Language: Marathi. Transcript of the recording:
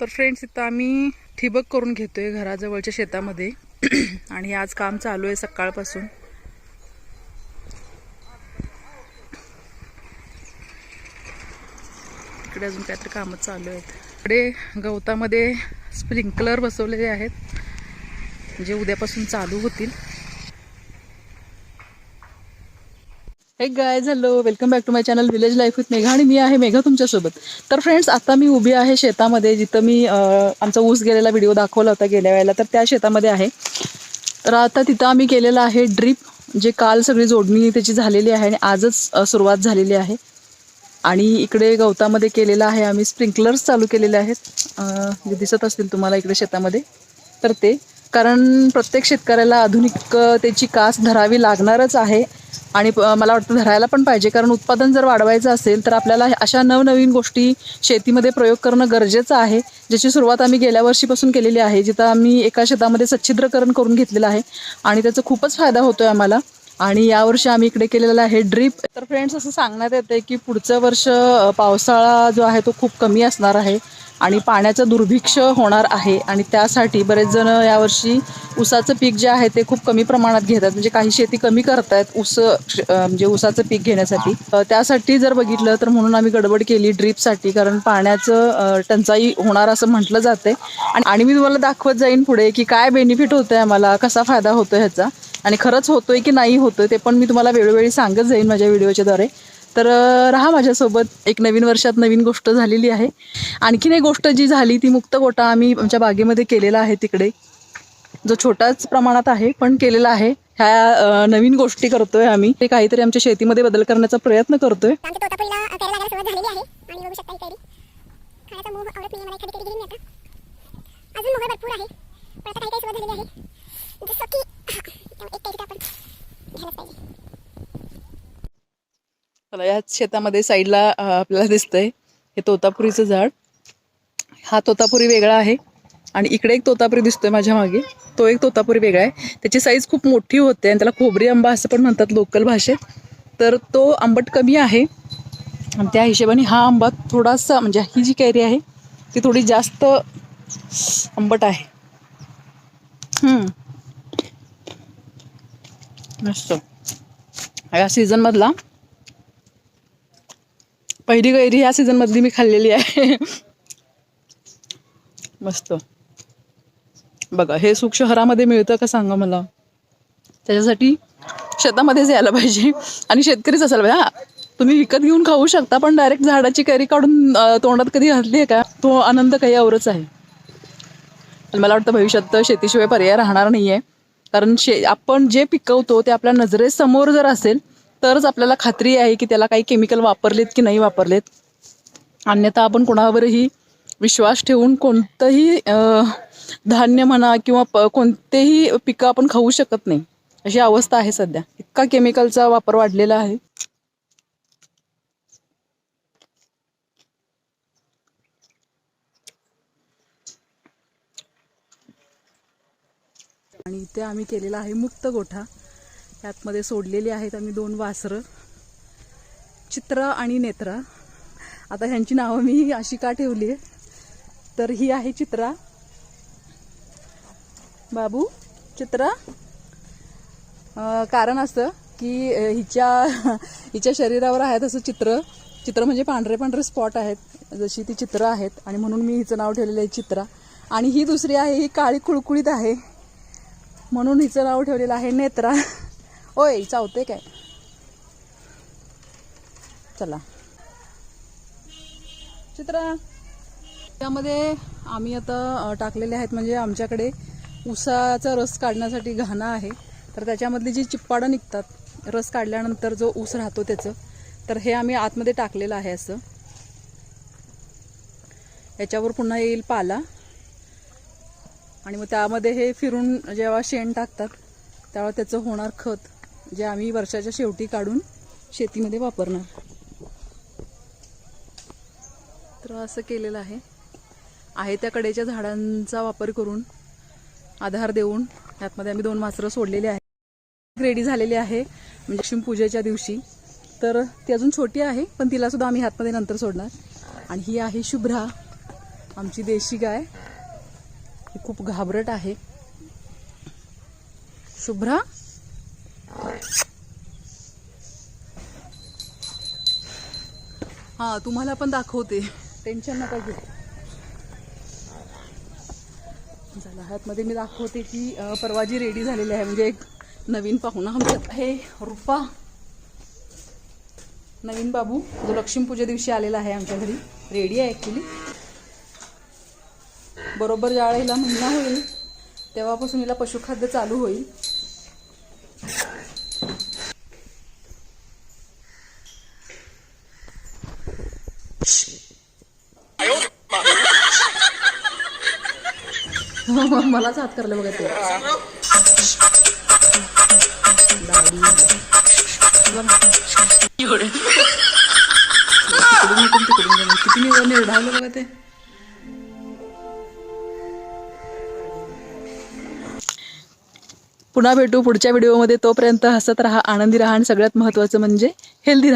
तर फ्रेंड्स इथं आम्ही ठिबक करून घेतोय घराजवळच्या शेतामध्ये. आणि आज काम चालू आहे सकाळपासून. इकडे अजून काहीतरी कामं चालू आहेत. इकडे गवतामध्ये स्प्रिंकलर बसवलेले आहेत. जे उद्यापासून चालू होतील. हे गाय झालो welcome back to my channel village life with Megha आणि मी आहे मेघा तुमच्यासोबत. तर फ्रेंड्स आता मी उभी आहे शेतामध्ये जिथं मी आमचा ऊस गेलेला व्हिडिओ दाखवला होता गेल्या वेळेला तर त्या शेतामध्ये आहे. तर आता तिथं आम्ही केलेलं आहे ड्रीप जे काल सगळी जोडणी त्याची झालेली आहे आणि आजच सुरुवात झालेली आहे. आणि इकडे गवतामध्ये केलेलं आहे आम्ही स्प्रिंकलर्स चालू केलेले आहेत. जे दिसत असतील तुम्हाला इकडे शेतामध्ये. तर ते कारण प्रत्येक शेतकऱ्याला आधुनिकतेची कास धरावी लागणारच आहे. आणि मला वाटतं धरायला पण पाहिजे. कारण उत्पादन जर वाढवायचं असेल तर आपल्याला अशा नवनवीन गोष्टी शेतीमध्ये प्रयोग करणं गरजेचं आहे ज्याची सुरुवात आम्ही गेल्या वर्षीपासून केलेली आहे जिथं आम्ही एका शेतामध्ये सच्छिद्रकरण करून घेतलेलं आहे. आणि त्याचा खूपच फायदा होतो आहे आम्हाला. आणि यावर्षी आम्ही इकडे केलेला आहे ड्रीप. तर फ्रेंड्स असं सांगण्यात येते की पुढचं वर्ष पावसाळा जो आहे तो खूप कमी असणार आहे. आणि पाण्याचं दुर्भिक्ष होणार आहे आणि त्यासाठी बरेच जण यावर्षी ऊसाचं पीक जे आहे ते खूप कमी प्रमाणात घेतात. म्हणजे काही शेती कमी करतायत ऊस म्हणजे ऊसाचं पीक घेण्यासाठी. त्यासाठी जर बघितलं तर म्हणून आम्ही गडबड केली ड्रीपसाठी कारण पाण्याचं टंचाई होणार असं म्हटलं जाते आणि आणि मी तुम्हाला दाखवत जाईन पुढे की काय बेनिफिट होतं आहे आम्हाला कसा फायदा होतो ह्याचा. आणि खरंच होतोय की नाही होतोय ते पण मी तुम्हाला वेळोवेळी सांगत जाईन माझ्या व्हिडिओच्याद्वारे तर राहा माझ्यासोबत. एक नवीन वर्षात नवीन गोष्ट झालेली आहे. आणखीन एक गोष्ट जी झाली ती मुक्त गोटा आम्ही आमच्या बागेमध्ये केलेला आहे तिकडे. जो छोटाच प्रमाणात आहे पण केलेला आहे. ह्या नवीन गोष्टी करतोय आम्ही. ते काहीतरी आमच्या शेतीमध्ये बदल करण्याचा प्रयत्न करतोय. आहे. जसं की एक आपण. घ्यायलाच पाहिजे. चला या शेतामध्ये साईडला आपल्याला दिसतंय हे तोतापुरीचं झाड. हा तोतापुरी वेगळा आहे आणि इकडे एक तोतापुरी दिसतोय माझ्या मागे. तो एक तोतापुरी वेगळा आहे. त्याची साईज खूप मोठी होते आणि त्याला खोबरी आंबा असं पण म्हणतात लोकल भाषेत. तर तो आंबट कमी आहे. आणि त्या हिशोबाने हा आंबा थोडासा म्हणजे ही जी कैरी आहे ती थोडी जास्त आंबट आहे. हम्म. मस्त. या सीझनमधला पहिली कैरी ह्या सीझन मधली मी खाल्लेली आहे. मस्त. बघा हे सुख शहरामध्ये मिळतं का सांगा मला? त्याच्यासाठी शेतामध्येच यायला पाहिजे. आणि शेतकरीच असायला पाहिजे. हा तुम्ही विकत घेऊन खाऊ शकता पण डायरेक्ट झाडाची कैरी काढून तोंडात कधी घातली आहे का? तो आनंद काही औरच आहे. आणि मला वाटतं भविष्यात तर शेतीशिवाय पर्याय राहणार नाही आहे कारण शे आपण जे पिकवतो ते आपल्या नजरेसमोर जर असेल तरच आपल्याला खात्री आहे की त्याला काही केमिकल वापरलेत की नाही वापरलेत. अन्यथा आपण कोणावरही विश्वास ठेवून कोणतंही धान्य म्हणा किंवा प कोणतेही पिकं आपण खाऊ शकत नाही. अशी अवस्था आहे सध्या. इतका केमिकलचा वापर वाढलेला आहे. आणि इथे आम्ही केलेला आहे मुक्त गोठा. त्यातमध्ये सोडलेली आहेत आम्ही दोन वासरं चित्रा आणि नेत्रा. आता ह्यांची नावं मी अशी का ठेवली आहे तर ही आहे चित्रा. बाबू चित्रा. कारण असं की हिच्या हिच्या शरीरावर आहे तसं चित्र. चित्र म्हणजे पांढरे पांढरे स्पॉट आहेत जशी ती चित्र आहेत. आणि म्हणून मी हिचं नाव ठेवलेलं आहे चित्रा. आणि ही दुसरी आहे ही काळी कुळकुळीत आहे. म्हणून हिचं नाव ठेवलेलं आहे नेत्रा. ओय चावते काय? चला. चित्रा त्यामध्ये आम्ही आता टाकलेले आहेत म्हणजे आमच्याकडे ऊसाचा रस काढण्यासाठी घाणा आहे. तर त्याच्यामधली जी चिप्पाडं निघतात रस काढल्यानंतर जो ऊस राहतो त्याचं तर हे आम्ही आतमध्ये टाकलेलं आहे असं. याच्यावर पुन्हा येईल पाला. आणि मग त्यामध्ये हे फिरून जेव्हा शेण टाकतात तेव्हा त्याचं होणार खत. जे आम्ही वर्षाच्या शेवटी काढून शेतीमध्ये वापरणार. तर असं केलेलं आहे. आहे त्या कडेच्या झाडांचा वापर करून आधार देऊन त्यातमध्ये आम्ही दोन मासरं सोडलेली आहे रेडी झालेली आहे म्हणजे लक्ष्मीपूजेच्या दिवशी. तर ती अजून छोटी आहे पण तिला सुद्धा आम्ही हातमध्ये नंतर सोडणार. आणि ही आहे शुभ्रा आमची देशी गाय. ही खूप घाबरट आहे. शुभ्रा? हा तुम्हाला पण दाखवते. टेन्शन नका घेऊ. झालं ह्यातमध्ये मी दाखवते की परवाजी रेडी झालेली आहे. म्हणजे एक नवीन पाहुणा आमच्यात. आहे रुपा नवीन बाबू जो लक्ष्मीपूजे दिवशी आलेला आहे आमच्या घरी. रेडी आहे ॲक्च्युली बरोबर ज्यावेळेला हिला महिना होईल तेव्हापासून हिला पशुखाद्य चालू होईल. मलाच हात करलं बघा ते किती नि- निर्धावलं बघा ते पुन्हा भेटू पुढच्या व्हिडिओमध्ये तोपर्यंत हसत राहा आनंदी राहा आणि सगळ्यात महत्त्वाचं म्हणजे हेल्दी राहा.